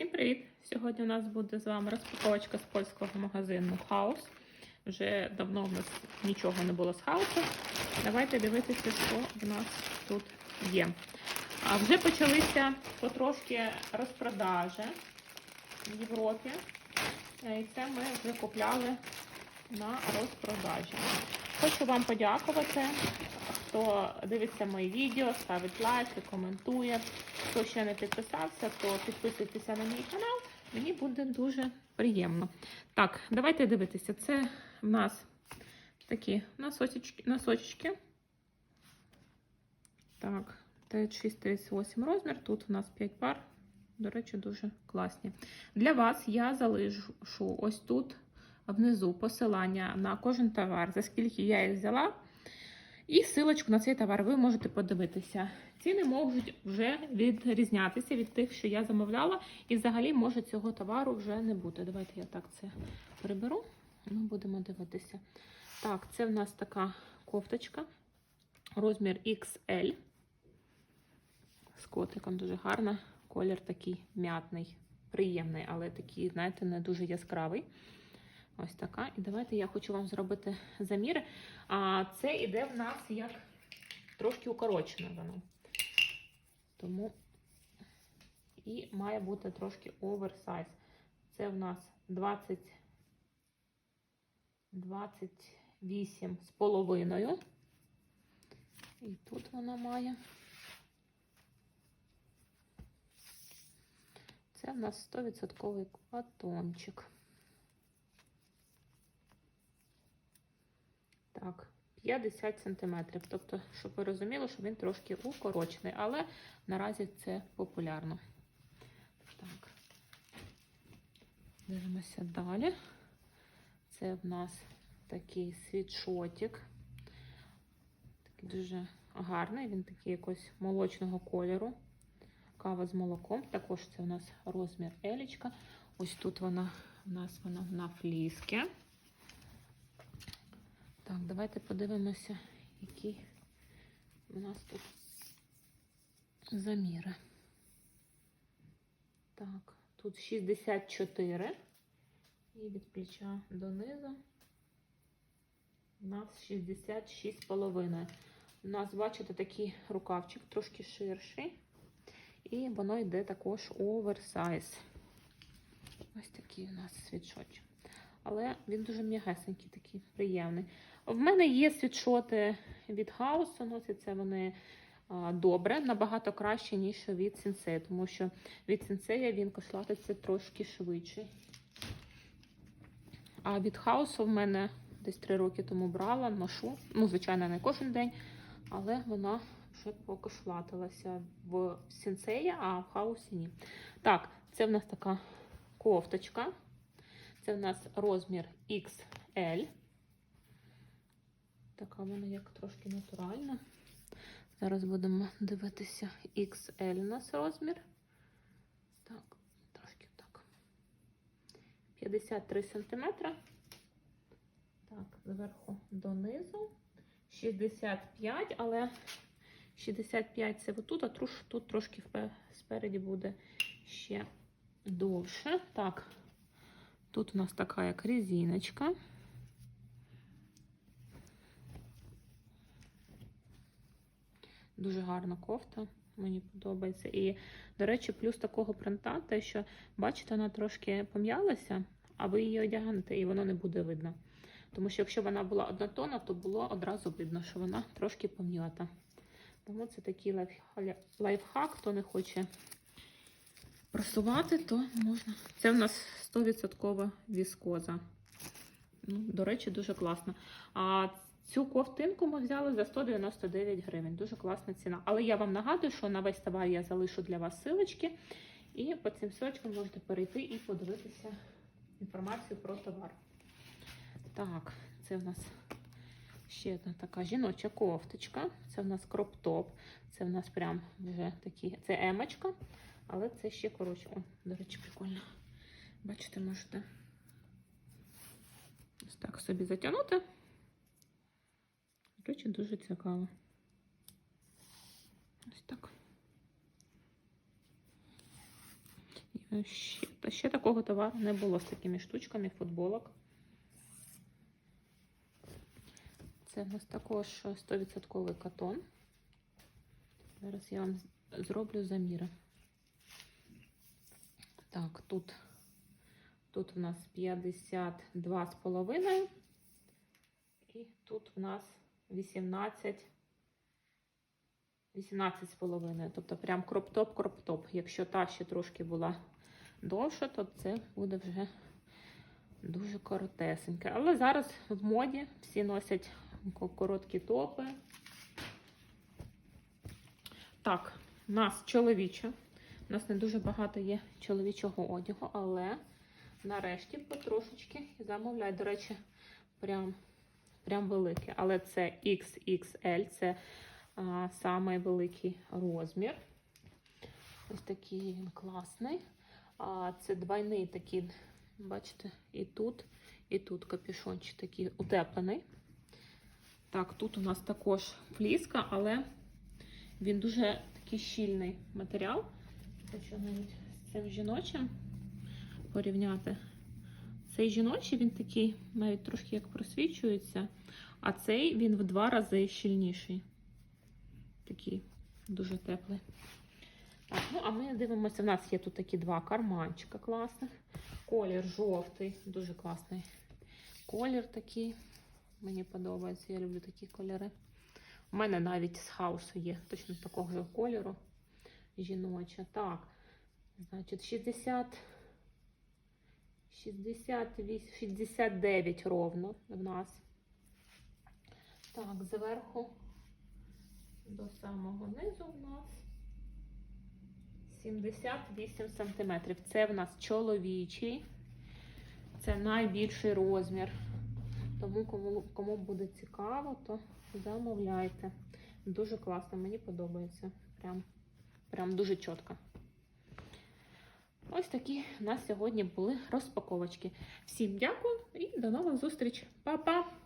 Всім привіт! Сьогодні у нас буде з вами розпаковочка з польського магазину Хаус. Вже давно в нас нічого не було з хаусу. Давайте дивитися, що в нас тут є. А вже почалися потрошки розпродажі в Європі. Е, І це ми вже купляли на розпродажі. Хочу вам подякувати, хто дивиться мої відео, ставить лайки, коментує. Хто ще не підписався, то підписуйтеся на мій канал. Мені буде дуже приємно. Так, давайте дивитися. Це в нас такі носочки. носочки. Так, Т638 розмір. Тут у нас 5 пар. До речі, дуже класні. Для вас я залишу ось тут внизу посилання на кожен товар, за скільки я їх взяла. І силочку на цей товар ви можете подивитися. Ціни можуть вже відрізнятися від тих, що я замовляла, і взагалі може цього товару вже не бути. Давайте я так це приберу. Ну, будемо дивитися. Так, це в нас така кофточка, розмір XL. З котиком дуже гарна. Колір такий м'ятний, приємний, але такий, знаєте, не дуже яскравий. Ось така. І давайте я хочу вам зробити заміри. А це іде в нас як трошки укорочене воно. Тому і має бути трошки оверсайз. Це в нас 20, 28 з половиною. І тут вона має. Це в нас 100% кватончик. Так, 50 сантиметрів. Тобто, щоб ви розуміли, що він трошки укорочений, але наразі це популярно. Так, дивимося далі. Це в нас такий світшотик. Такий дуже гарний, він такий якось молочного кольору. Кава з молоком. Також це у нас розмір елічка. Ось тут вона у нас вона на фліски. Так, давайте подивимося, які у нас тут заміри. Так, тут 64 і від плеча донизу у нас 66,5. У нас, бачите, такий рукавчик трошки ширший. І воно йде також оверсайз. Ось такий у нас світшотчик. Але він дуже м'ягесенький, такий приємний. В мене є світшоти від хаусу, носяться вони добре, набагато краще, ніж від сенсея, тому що від сенсея він кошлатиться трошки швидше. А від хаусу в мене десь 3 роки тому брала, ношу. Ну, звичайно, не кожен день, але вона вже покошлатилася в сенсея, а в хаусі ні. Так, це в нас така кофточка. Це в нас розмір XL. Така вона як трошки натуральна. Зараз будемо дивитися XL у нас розмір. Так, трошки так. 53 см. Так, зверху донизу. 65, але 65 це отут, а тут трошки спереді буде ще довше. Так, тут у нас така як резиночка. Дуже гарна кофта, мені подобається. І, до речі, плюс такого принта, те, що, бачите, вона трошки пом'ялася, а ви її одягнете, і воно не буде видно. Тому що якщо вона була однотонна, то було одразу видно, що вона трошки пом'ята. Тому це такий лайфхак, хто не хоче просувати, то можна. Це в нас 100% віскоза. Ну, До речі, дуже класно. А цю ковтинку ми взяли за 199 гривень. Дуже класна ціна. Але я вам нагадую, що на весь товар я залишу для вас силочки. І по цим силочкам можете перейти і подивитися інформацію про товар. Так, це в нас ще одна така жіноча кофточка. Це в нас кроп-топ. Це в нас прям вже такі. Це емочка, але це ще коротше. О, до речі, прикольно. Бачите, можете ось так собі затягнути. До речі, дуже цікаво. Ось так. Е, ще, ще такого товару не було з такими штучками футболок. Це в нас також 100% катон. Зараз я вам зроблю заміри. Так, тут, тут в нас 52,5 і тут в нас 18 18,5. Тобто прям кроп-топ, кроп-топ. Якщо та ще трошки була довша, то це буде вже дуже коротесеньке. Але зараз в моді всі носять короткі топи. Так, у нас чоловіче. У нас не дуже багато є чоловічого одягу, але нарешті потрошечки замовляють. До речі, прям, прям велике. Але це XXL, це а, самий великий розмір. Ось такий він класний. А, це двойний такий, бачите, і тут, і тут капюшончик такий утеплений. Так, тут у нас також фліска, але він дуже такий щільний матеріал. Хочу навіть з цим жіночим порівняти. Цей жіночий він такий, навіть трошки як просвічується, а цей він в два рази щільніший. Такий дуже теплий. Так, ну а ми дивимося, в нас є тут такі два карманчика класних. Колір жовтий, дуже класний колір такий. Мені подобається, я люблю такі кольори. У мене навіть з хаусу є точно такого кольору. Жіноча. Так, значить, 60, 68, 69 ровно в нас. Так, зверху до самого низу в нас 78 сантиметрів. Це в нас чоловічий. Це найбільший розмір. Тому кому, кому буде цікаво, то замовляйте. Дуже класно, мені подобається. Прям, прям дуже чітко. Ось такі у нас сьогодні були розпаковочки. Всім дякую і до нових зустріч. Па-па!